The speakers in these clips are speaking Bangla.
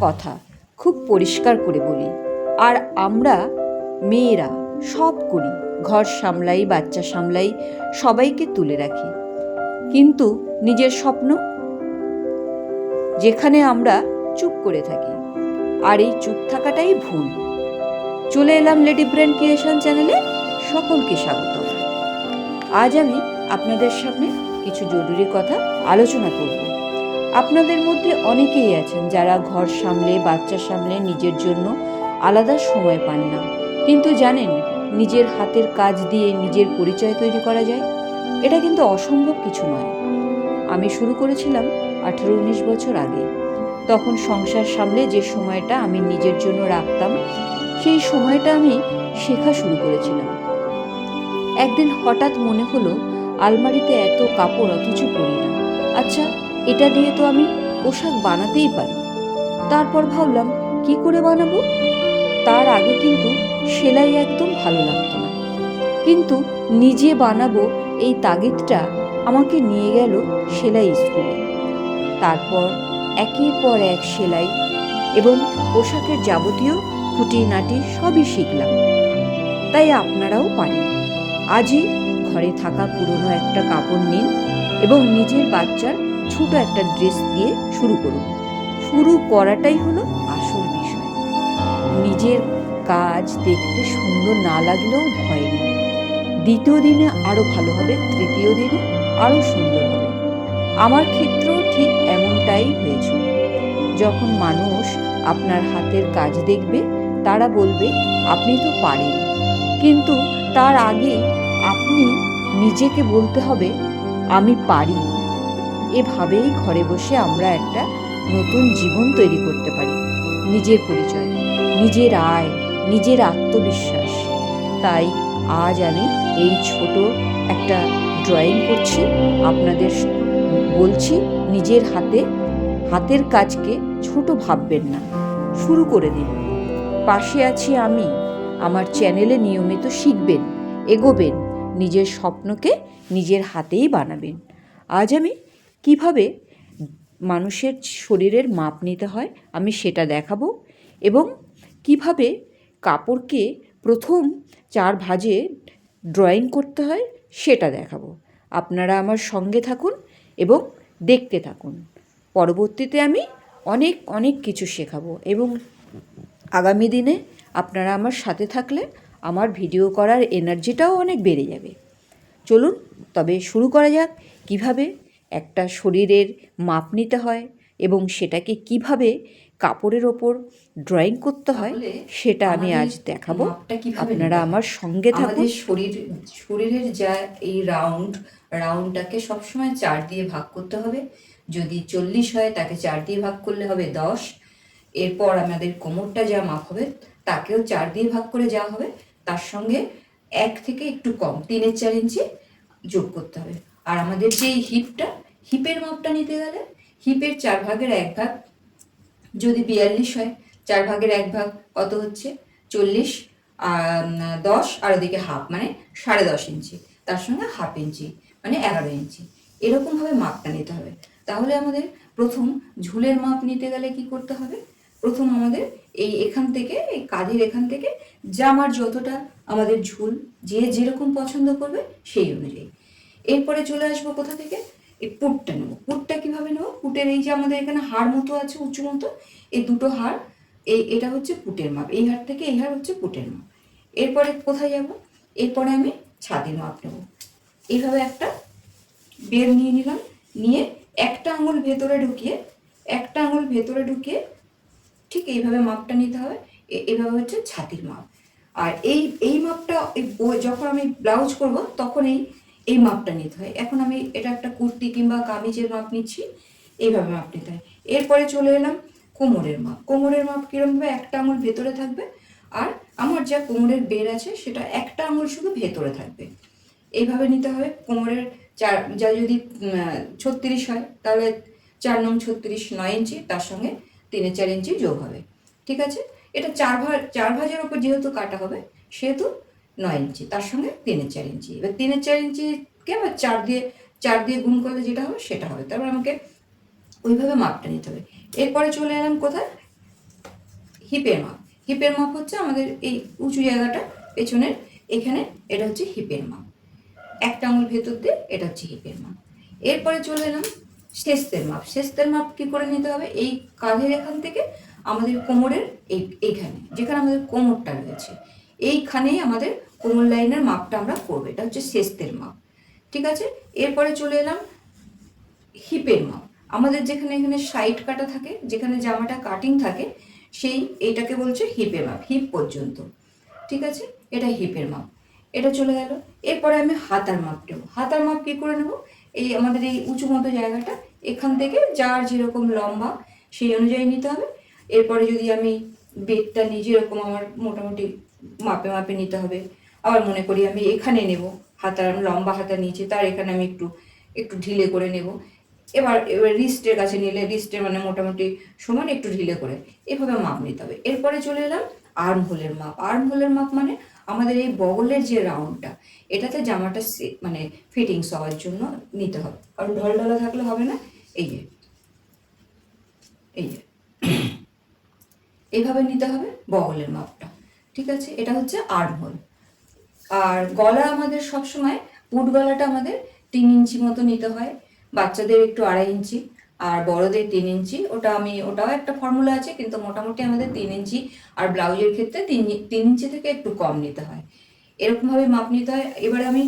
কথা খুব পরিষ্কার করে বলি। আর আমরা, মেয়েরা, সব করি। ঘর সামলাই, বাচ্চা সামলাই, সবাইকে তুলে রাখি। কিন্তু নিজের স্বপ্ন? যেখানে আমরা চুপ করে থাকি। আর এই চুপ থাকাটাই ভুল। চলে এলাম লেডি ব্র্যান্ড ক্রিয়েশন চ্যানেলে। সকলকে স্বাগত। আজ আমি আপনাদের সামনে কিছু জরুরি কথা আলোচনা করব। আপনাদের মধ্যে অনেকেই আছেন যারা ঘর সামলে, বাচ্চা সামলে নিজের জন্য আলাদা সময় পান না। কিন্তু জানেন, নিজের হাতের কাজ দিয়ে নিজের পরিচয় তৈরি করা যায়? এটা কিন্তু অসম্ভব কিছু নয়। আমি শুরু করেছিলাম আঠেরো উনিশ বছর আগে। তখন সংসার সামলে যে সময়টা আমি নিজের জন্য রাখতাম, সেই সময়টা আমি শেখা শুরু করেছিলাম। একদিন হঠাৎ মনে হলো, আলমারিতে এত কাপড় অথচ পরি না। আচ্ছা এটা দিয়ে তো আমি পোশাক বানাতেই পারি। তারপর ভাবলাম, কি করে বানাবো? তার আগে কিন্তু সেলাই একদম ভালো লাগতো না। কিন্তু নিজে বানাবো এই তাগিদটা আমাকে নিয়ে গেল সেলাই স্কুলে। তারপর একের পর এক সেলাই এবং পোশাকের যাবতীয় খুঁটিনাটি সবই শিখলাম। তাই আপনারাও পারেন। আজই ঘরে থাকা পুরনো একটা কাপড় নিন এবং নিজের বাচ্চার ছোট একটা ড্রেস দিয়ে শুরু করুন। শুরু করাটাই হলো আসল বিষয়। নিজের কাজ দেখতে সুন্দর না লাগলেও ভয় নেই। দ্বিতীয় দিনে আরও ভালো হবে, তৃতীয় দিনে আরও সুন্দর হবে। আমার ক্ষেত্রেও ঠিক এমনটাই হয়েছিল যখন মানুষ আপনার হাতের কাজ দেখবে, তারা বলবে, আপনি তো পারেন। কিন্তু তার আগে আপনি নিজেকে বলতে হবে, আমি পারি। এভাবেই ঘরে বসে আমরা একটা নতুন জীবন তৈরি করতে পারি। নিজের পরিচয়, নিজের আয়, নিজের আত্মবিশ্বাস। তাই আজ আমি এই ছোট একটা ড্রয়িং করছি। আপনাদের বলছি, নিজের হাতে, হাতের কাজকে ছোট ভাববেন না। শুরু করে দিন। পাশে আছি আমি। আমার চ্যানেলে নিয়মিত শিখবেন, এগোবেন। নিজের স্বপ্নকে নিজের হাতেই বানাবেন। আজ আমি কীভাবে মানুষের শরীরের মাপ নিতে হয় আমি সেটা দেখাবো এবং কীভাবে কাপড়কে প্রথম চার ভাজে ড্রয়িং করতে হয় সেটা দেখাবো। আপনারা আমার সঙ্গে থাকুন এবং দেখতে থাকুন। পরবর্তীতে আমি অনেক অনেক কিছু শেখাবো এবং আগামী দিনে আপনারা আমার সাথে থাকলে আমার ভিডিও করার এনার্জিটাও অনেক বেড়ে যাবে। চলুন, তবে শুরু করা যাক কীভাবে একটা শরীরের মাপ নিতে হয় এবং সেটাকে কীভাবে কাপড়ের ওপর ড্রয়িং করতে হয় সেটা আমি আজ দেখাবো। আপনারা আমার সঙ্গে থাকুন। শরীর শরীরের যা এই রাউন্ড রাউন্ডটাকে সবসময় চার দিয়ে ভাগ করতে হবে। যদি চল্লিশ হয় তাকে চার দিয়ে ভাগ করলে হবে দশ। এরপর আমাদের কোমরটা যা মাপ হবে তাকেও চার দিয়ে ভাগ করে যাওয়া হবে। তার সঙ্গে এক থেকে একটু কম তিনের চার ইঞ্চি যোগ করতে হবে। আর আমাদের যে হিপটা, হিপের মাপটা নিতে গেলে হিপের চার ভাগের এক ভাগ যদি বিয়াল্লিশ হয়, চার ভাগের এক ভাগ কত হচ্ছে? চল্লিশ দশ, আর ওদিকে হাফ মানে সাড়ে দশ ইঞ্চি, তার সঙ্গে হাফ ইঞ্চি মানে এগারো ইঞ্চি, এরকমভাবে মাপটা নিতে হবে। তাহলে আমাদের প্রথম ঝুলের মাপ নিতে গেলে কি করতে হবে? প্রথম আমাদের এই এখান থেকে, এই কাঁধের এখান থেকে জামার যতটা আমাদের ঝুল, যে যেরকম পছন্দ করবে সেই অনুযায়ী। এরপরে চলে আসব কোথা থেকে? এই পুটটা নেব। পুটটা কীভাবে নেব? পুটের এই যে আমাদের এখানে হাড় মতো আছে, উঁচু মতো, এই দুটো হাড়, এই এটা হচ্ছে পুটের মাপ, এই হাড় থেকে এই হাড় হচ্ছে পুটের মাপ। এরপরে কোথায় যাব? এরপরে আমি ছাতির মাপ নেব। এইভাবে একটা বের নিয়ে নিলাম, নিয়ে একটা আঙুল ভেতরে ঢুকিয়ে, একটা আঙুল ভেতরে ঢুকিয়ে ঠিক এইভাবে মাপটা নিতে হবে। এভাবে হচ্ছে ছাতির মাপ। আর এই এই মাপটা যখন আমি ব্লাউজ করব, তখন এই এই মাপটা নিতে হয়। এখন আমি এটা একটা কুর্তি কিংবা কামিজের মাপ নিচ্ছি, এইভাবে মাপ নিতে হয়। এরপরে চলে এলাম কোমরের মাপ। কোমরের মাপ কীরকমভাবে একটা আঙুল ভেতরে থাকবে আর আমার যা কোমরের বের আছে সেটা একটা আঙুল শুধু ভেতরে থাকবে। এইভাবে নিতে হবে। কোমরের চার, যা যদি ছত্রিশ হয়, তাহলে চার নং ছত্রিশ নয় ইঞ্চি, তার সঙ্গে তিনে চার ইঞ্চি যোগ হবে। ঠিক আছে? এটা চার ভাজ চার ভাজের ওপর যেহেতু কাটা হবে, সেহেতু নয় ইঞ্চি, তার সঙ্গে তিনের চার ইঞ্চি। এবার তিনের চার ইঞ্চিকে আবার চার দিয়ে চার দিয়ে গুণ করলে যেটা হবে, সেটা হবে। তারপর আমাকে ওইভাবে মাপটা নিতে হবে। এরপরে চলে এলাম কোথায়? হিপের মাপ। হিপের মাপ হচ্ছে আমাদের এই উঁচু জায়গাটা, পেছনের, এখানে এটা হচ্ছে হিপের মাপ। একটা আঙুল ভেতর দিয়ে, এটা হচ্ছে হিপের মাপ। এরপরে চলে এলাম শেস্তের মাপ। শেস্তের মাপ কি করে নিতে হবে? এই কাঁধের এখান থেকে আমাদের কোমরের এই, এইখানে, যেখানে আমাদের কোমরটা রয়েছে। এইখানেই আমাদের কোমর লাইনের মাপটা আমরা করব। এটা হচ্ছে শেস্তের মাপ। ঠিক আছে? এরপরে চলে এলাম হিপের মাপ। আমাদের যেখানে এখানে সাইড কাটা থাকে, যেখানে জামাটা কাটিং থাকে, সেই এইটাকে বলছে হিপের মাপ, হিপ পর্যন্ত। ঠিক আছে? এটা হিপের মাপ। এটা চলে গেল। এরপরে আমি হাতার মাপ নেব। হাতার মাপ কী করে নেব? এই আমাদের এই উঁচু মতো জায়গাটা, এখান থেকে যার যেরকম লম্বা, সেই অনুযায়ী নিতে হবে। এরপরে যদি আমি বেডটা নিই যেরকম আমার মোটামুটি মাপে মাপে নিতে হবে আবার মনে করি আমি এখানে নেব। হাতার আমি লম্বা হাতা নিচে তার এখানে আমি একটু একটু ঢিলে করে নেব। এবার এবার রিস্টের কাছে নিলে রিস্টের মানে মোটামুটি সমান একটু ঢিলে করে, এভাবে মাপ নিতে হবে। এরপরে চলে এলাম আর্ম হোলের মাপ। আর্ম হোলের মাপ মানে আমাদের এই বগলের যে রাউন্ডটা এটাতে জামাটা মানে ফিটিংস হওয়ার জন্য নিতে হবে। কারণ ঢল ঢলা থাকলে হবে না, এই যে এই যে এইভাবে নিতে হবে বগলের মাপটা। ঠিক আছে? এটা হচ্ছে আর্ম হোল আর গলা আমাদের সবসময় পুট গলাটা আমাদের তিন ইঞ্চি মতো নিতে হয়। বাচ্চাদের একটু আড়াই ইঞ্চি আর বড়দের তিন ইঞ্চি। ওটা আমি, ওটাও একটা ফর্মুলা আছে, কিন্তু মোটামুটি আমাদের তিন ইঞ্চি আর ব্লাউজের ক্ষেত্রে তিন তিন ইঞ্চি থেকে একটু কম নিতে হয়। এরকমভাবে মাপ নিতে হয়। এবারে আমি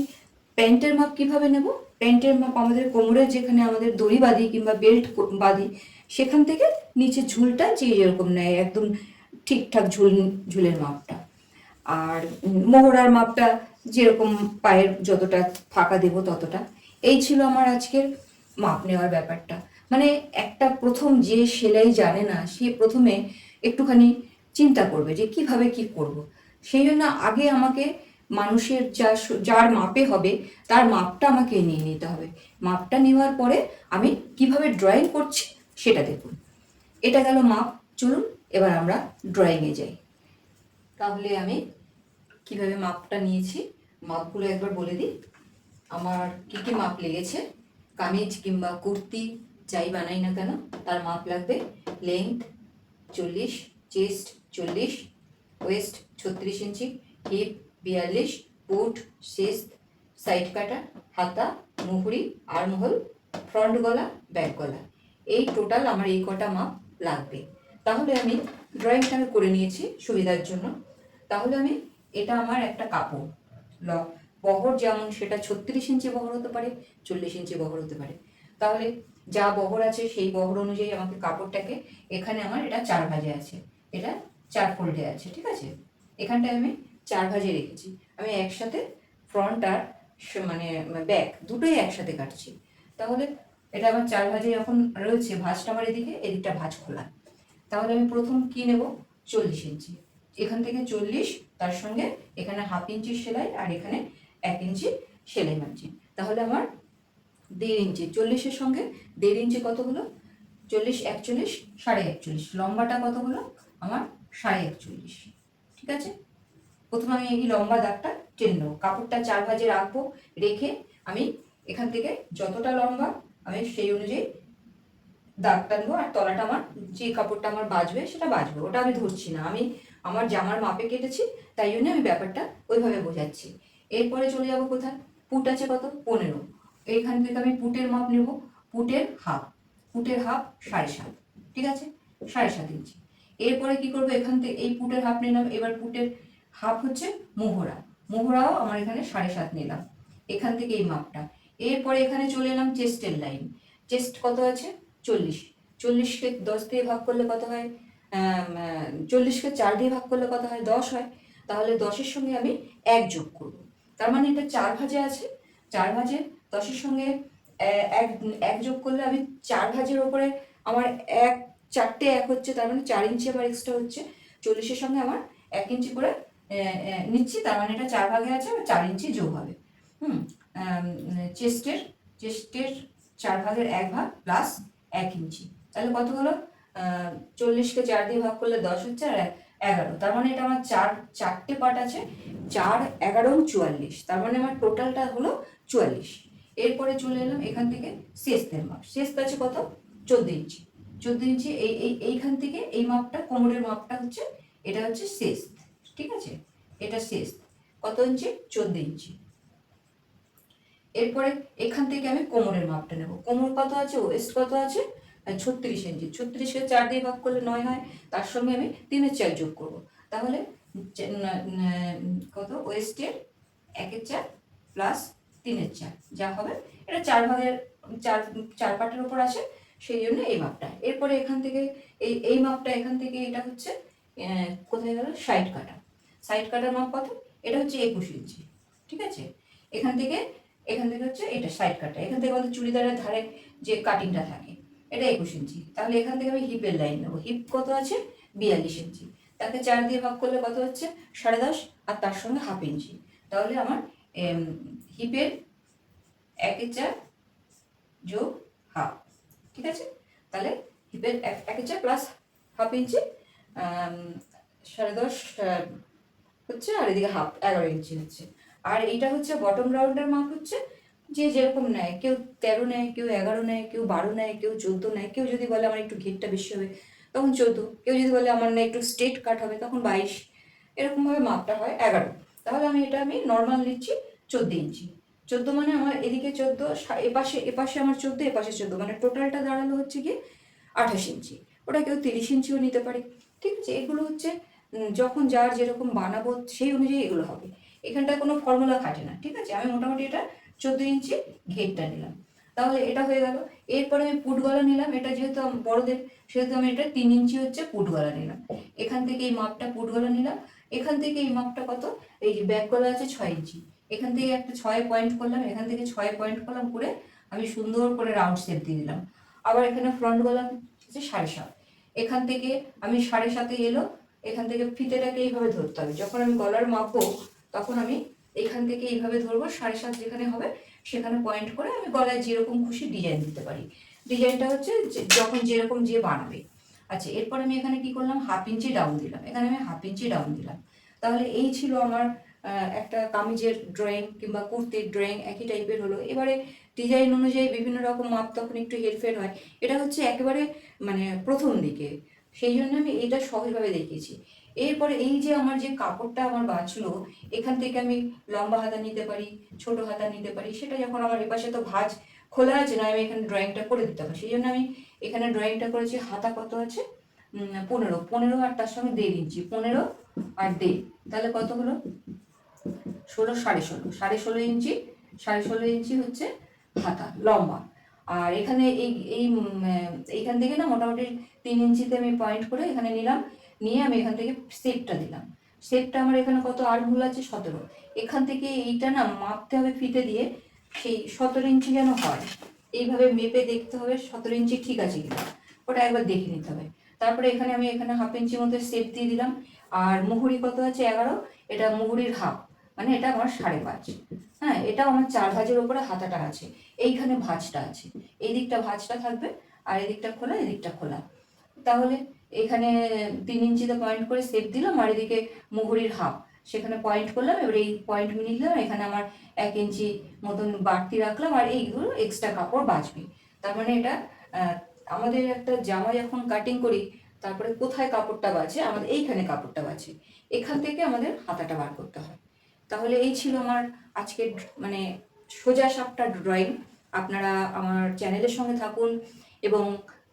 প্যান্টের মাপ কীভাবে নেব? প্যান্টের মাপ আমাদের কোমরের যেখানে আমাদের দড়ি বাঁধি কিংবা বেল্ট বাঁধি, সেখান থেকে নিচে ঝুলটা যে যেরকম নেয়, একদম ঠিকঠাক ঝুল, ঝুলের মাপটা। আর মোহরার মাপটা যেরকম পায়ের যতটা ফাঁকা দেব ততটা। এই ছিল আমার আজকের মাপ নেওয়ার ব্যাপারটা। মানে একটা প্রথম যে সেলাই জানে না, সে প্রথমে একটুখানি চিন্তা করবে যে কীভাবে কি করব। সেই জন্য আগে আমাকে মানুষের যা যার মাপে হবে, তার মাপটা আমাকে নিয়ে নিতে হবে। মাপটা নেওয়ার পরে আমি কীভাবে ড্রয়িং করছি সেটা দেখুন। এটা গেল মাপ। চলুন, এবার আমরা ড্রয়িংয়ে যাই। তাহলে আমি কীভাবে মাপটা নিয়েছি, মাপগুলো একবার বলে দিই। আমার কি কি মাপ লেগেছে? কামিজ কিংবা কুর্তি যাই বানাই না কেন, তার মাপ লাগবে লেন্থ চল্লিশ চেস্ট চল্লিশ ওয়েস্ট ছত্রিশ ইঞ্চি হিপ বিয়াল্লিশ পুট শেষ সাইড কাটা হাতা, মুহুরি, আর্মহোল ফ্রন্ট গলা ব্যাক গলা। এই টোটাল আমার এই কটা মাপ লাগবে। তাহলে আমি ড্রয়িংটা আমি করে নিয়েছি সুবিধার জন্য। তাহলে আমি এটা আমার একটা কাপড়। ল, বহর যেমন সেটা ছত্রিশ ইঞ্চি বহর হতে পারে, চল্লিশ ইঞ্চি বহর হতে পারে। তাহলে যা বহর আছে সেই বহর অনুযায়ী আমাকে কাপড়টাকে এখানে আমার এটা চার ভাজে আছে, এটা চার ফোল্ডে আছে, ঠিক আছে? এখানটায় আমি চার ভাজে রেখেছি। আমি একসাথে ফ্রন্ট আর মানে ব্যাক দুটোই একসাথে কাটছি। তাহলে এটা আমার চার ভাজে যখন রয়েছে, ভাঁজটা আমার এদিকে, এদিকটা ভাঁজ খোলা। তাহলে আমি প্রথম কি নেব? চল্লিশ ইঞ্চি। এখান থেকে চল্লিশ তার সঙ্গে এখানে হাফ ইঞ্চি সেলাই আর এখানে এক ইঞ্চি সেলাই মারছি তাহলে আমার দেড় ইঞ্চি, চল্লিশের সঙ্গে দেড় ইঞ্চি কত হলো? চল্লিশ, একচল্লিশ, সাড়ে একচল্লিশ। লম্বাটা কত হলো? আমার সাড়ে একচল্লিশ। ঠিক আছে? প্রথমে আমি এই লম্বা দাগটা টেনে কাপড়টা চার ভাজে রাখব, রেখে আমি এখান থেকে যতটা লম্বা, আমি সেই অনুযায়ী দাগ টানবো আর তলাটা আমার যে কাপড়টা আমার বাজবে সেটা বাজবে। ওটা আমি ধরছি না। আমি আমার জামার মাপে কেটেছি, তাই জন্য আমি ব্যাপারটা ওইভাবে বোঝাচ্ছি। এরপরে চলে যাব কোথায়? পুট আছে কত? পনেরো। এইখান থেকে আমি পুটের মাপ নেব। পুটের হাফ। পুটের হাফ সাড়ে সাত। ঠিক আছে? সাড়ে সাত ইঞ্চি। এরপরে কি করব? এখান থেকে এই পুটের হাফ নিলাম। এবার পুটের হাফ হচ্ছে মোহরা। মোহরাও আমার এখানে সাড়ে সাত নিলাম। এখান থেকে এই মাপটা। এরপরে এখানে চলে এলাম চেস্টের লাইন। চেস্ট কত আছে? চল্লিশ। চল্লিশকে দশ দিয়ে ভাগ করলে কত হয়? চল্লিশকে চার দিয়ে ভাগ করলে কত হয়? দশ হয়। তাহলে দশের সঙ্গে আমি এক যোগ করব। তার মানে এটা চার ভাজে আছে। চার ভাজে দশের সঙ্গে এক এক যোগ করলে আমি চার ভাজের ওপরে আমার এক, চারটে এক হচ্ছে, তার মানে চার ইঞ্চি আবার এক্সট্রা হচ্ছে। চল্লিশের সঙ্গে আমার এক ইঞ্চি করে নিচ্ছি, তার মানে এটা চার ভাগে আছে আর চার ইঞ্চি যোগ হবে। হুম? চেস্টের চেস্টের চার ভাগের এক ভাগ প্লাস এক ইঞ্চি। তাহলে কত হলো? চল্লিশকে চার দিয়ে ভাগ করলে দশ হচ্ছে আর এগারো। তার মানে এটা আমার চার, চারটে পার্ট আছে। চার, এগারো চুয়াল্লিশ। তার মানে আমার টোটালটা হলো চুয়াল্লিশ। এরপরে চলে এলাম এখান থেকে শেষদের মাপ। শেষ আছে কত? চোদ্দ ইঞ্চি। চোদ্দ ইঞ্চি এই এই, এইখান থেকে এই মাপটা, কোমরের মাপটা হচ্ছে, এটা হচ্ছে শেষ। ঠিক আছে? এটা শেষ। কত ইঞ্চি? চোদ্দ ইঞ্চি। এরপরে এখান থেকে আমি কোমরের মাপটা নেব। কোমর কত আছে? ওয়েস্ট কত আছে? ছত্রিশ ইঞ্চি। ছত্রিশকে চার দিয়ে ভাগ করলে নয় হয়, তার সঙ্গে আমি তিনের চার যোগ করব। তাহলে কত? ওয়েস্টের একের চার প্লাস তিনের চার, যা হবে, এটা চার ভাগের, চার চার পাটের উপর আসে, সেই জন্য এই মাপটা। এরপরে এখান থেকে, এই এই মাপটা এখান থেকে এটা হচ্ছে কোথায় গেল? সাইড কাটা। সাইড কাটার মাপ কত? এটা হচ্ছে একুশ ইঞ্চি, ঠিক আছে? এখান থেকে এখান থেকে হচ্ছে এটা সাইড কাটা। এখান থেকে আমাদের চুড়িদারের ধারে যে কাটিংটা থাকে এটা একুশ ইঞ্চি। তাহলে এখান থেকে আমি হিপের লাইন নেব। হিপ কত আছে? বিয়াল্লিশ ইঞ্চি। তাকে চার দিয়ে ভাগ করলে কত হচ্ছে? সাড়ে দশ। আর তার সঙ্গে হাফ ইঞ্চি। তাহলে আমার হিপের একের চার যোগ হাফ ঠিক আছে? তাহলে হিপের এক- চার প্লাস হাফ ইঞ্চি সাড়ে দশ হচ্ছে আর এদিকে হাফ এগারো ইঞ্চি হচ্ছে। আর এইটা হচ্ছে বটম রাউন্ডের মাপ হচ্ছে। যে যেরকম নেয়, কেউ তেরো নেয়, কেউ এগারো নেয়, কেউ বারো নেয়, কেউ চোদ্দ নেয়, কেউ যদি বলে আমার একটু ঘেরটা বেশি হবে, তখন চোদ্দ, কেউ যদি বলে আমার না একটু স্ট্রেট কাট হবে, তখন বাইশ, এরকমভাবে মাপটা হয় এগারো। তাহলে আমি এটা আমি নর্মাল নিচ্ছি চোদ্দ ইঞ্চি। চোদ্দ মানে আমার এদিকে চোদ্দ এপাশে এপাশে আমার চোদ্দ, এপাশে চোদ্দ মানে টোটালটা দাঁড়াল হচ্ছে গিয়ে আঠাশ ইঞ্চি। ওটা কেউ তিরিশ ইঞ্চিও নিতে পারে। ঠিক আছে, এগুলো হচ্ছে যখন যার যেরকম বানাবো সেই অনুযায়ী এগুলো হবে। এখানটায় কোনো ফর্মুলা খাটে না, ঠিক আছে? আমি মোটামুটি এটা চোদ্দ ইঞ্চি ঘেরটা নিলাম। তাহলে এটা হয়ে গেল। এরপরে আমি পুট গলা নিলাম। এটা যেহেতু বড়দের, সেহেতু আমি এটা তিন ইঞ্চি হচ্ছে পুট গলা নিলাম। এখান থেকে এই মাপটা পুট গলা নিলাম। এখান থেকে এই মাপটা কত? এই যে ব্যাক গলা আছে ছয় ইঞ্চি। এখান থেকে একটা ছয় পয়েন্ট করলাম। এখান থেকে ছয় পয়েন্ট করলাম করে আমি সুন্দর করে রাউন্ড শেপ দিয়ে দিলাম। আবার এখানে ফ্রন্ট গলা হচ্ছে সাড়ে সাত। এখান থেকে আমি সাড়ে সাতে এলো। এখান থেকে ফিতেটাকে এইভাবে ধরতে হবে। যখন আমি গলার মাপবো, তখন আমি এখান থেকে এইভাবে ধরবো, সাড়ে সাত যেখানে হবে, সেখানে পয়েন্ট করে আমি গলায় যেরকম খুশি ডিজাইন দিতে পারি। ডিজাইনটা হচ্ছে যখন যেরকম যে বানাবে। আচ্ছা এরপর আমি এখানে কি করলাম? হাফ ইঞ্চি ডাউন দিলাম। এখানে আমি হাফ ইঞ্চি ডাউন দিলাম। তাহলে এই ছিল আমার একটা কামিজের ড্রয়িং কিংবা কুর্তির ড্রয়িং একই টাইপের হলো। এবারে ডিজাইন অনুযায়ী বিভিন্ন রকম মাপ তখন একটু হেরফের হয়। এটা হচ্ছে একেবারে মানে প্রথম দিকে। সেই জন্য আমি এটা সহজভাবে দেখিয়েছি। এরপরে এই যে আমার যে কাপড়টা আমার বাঁচলো এখান থেকে আমি লম্বা হাতা নিতে পারি, ছোট হাতা নিতে পারি, সেটা যখন আমার এপাশে তো ভাঁজ খোলা আছে না, আমি এখানে ড্রয়িংটা করে দিতে পারি সেই জন্য আমি এখানে ড্রয়িংটা করেছি, হাতা কত আছে? পনেরো। পনেরো আর তার সঙ্গে দেড় ইঞ্চি। পনেরো আর দেড়। তাহলে কত হলো? ষোলো, সাড়ে ষোলো। সাড়ে ষোলো ইঞ্চি। সাড়ে ষোলো ইঞ্চি হচ্ছে হাতা, লম্বা। আর এখানে এই এই এইখান থেকে না মোটামুটি তিন ইঞ্চিতে আমি পয়েন্ট করে এখানে নিলাম। নিয়ে আমি এখান থেকে শেপটা দিলাম। শেপটা আমার এখানে কত আট ভুল আছে? সতেরো। এখান থেকে এইটা না মাপতে হবে ফিতে দিয়ে, সেই সতেরো ইঞ্চি যেন হয়, এইভাবে মেপে দেখতে হবে সতেরো ইঞ্চি ঠিক আছে কিনা। ওটা একবার দেখে নিতে হবে। তারপরে এখানে আমি এখানে হাফ ইঞ্চি মতো শেপ দিয়ে দিলাম। আর মুহুরি কত আছে? এগারো। এটা মুহুরির হাফ মানে এটা আমার সাড়ে পাঁচ। হ্যাঁ এটা আমার চার ভাজের উপরে হাতাটা আছে। এইখানে ভাঁজটা আছে। এই দিকটা ভাঁজটা থাকবে আর এদিকটা খোলা এদিকটা খোলা। তাহলে এখানে তিন ইঞ্চিতে পয়েন্ট করে সেপ দিলাম আর এদিকে মুহুরির হাফ। সেখানে পয়েন্ট করলাম, এবার এই পয়েন্ট মিলিয়ে দিলাম এখানে আমার এক ইঞ্চি মতন বাড়তি রাখলাম আর এইগুলো এক্সট্রা কাপড় বাঁচবে। তার মানে এটা আমাদের একটা জামা যখন কাটিং করি, তারপরে কোথায় কাপড়টা বাঁচে? আমাদের এইখানে কাপড়টা বাঁচে। এখান থেকে আমাদের হাতাটা বার করতে হয়। তাহলে এই ছিল আমার আজকের মানে সোজা সাপটা ড্রয়িং আপনারা আমার চ্যানেলের সঙ্গে থাকুন এবং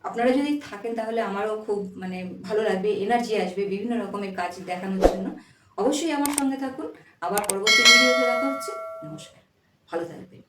আপনারা যদি থাকেন তাহলে আমারও খুব মানে ভালো লাগবে এনার্জি আসবে বিভিন্ন রকমের কাজ দেখানোর জন্য। অবশ্যই আমার সঙ্গে থাকুন। আবার পরবর্তী ভিডিওতে দেখা হচ্ছে। নমস্কার। ভালো থাকবেন।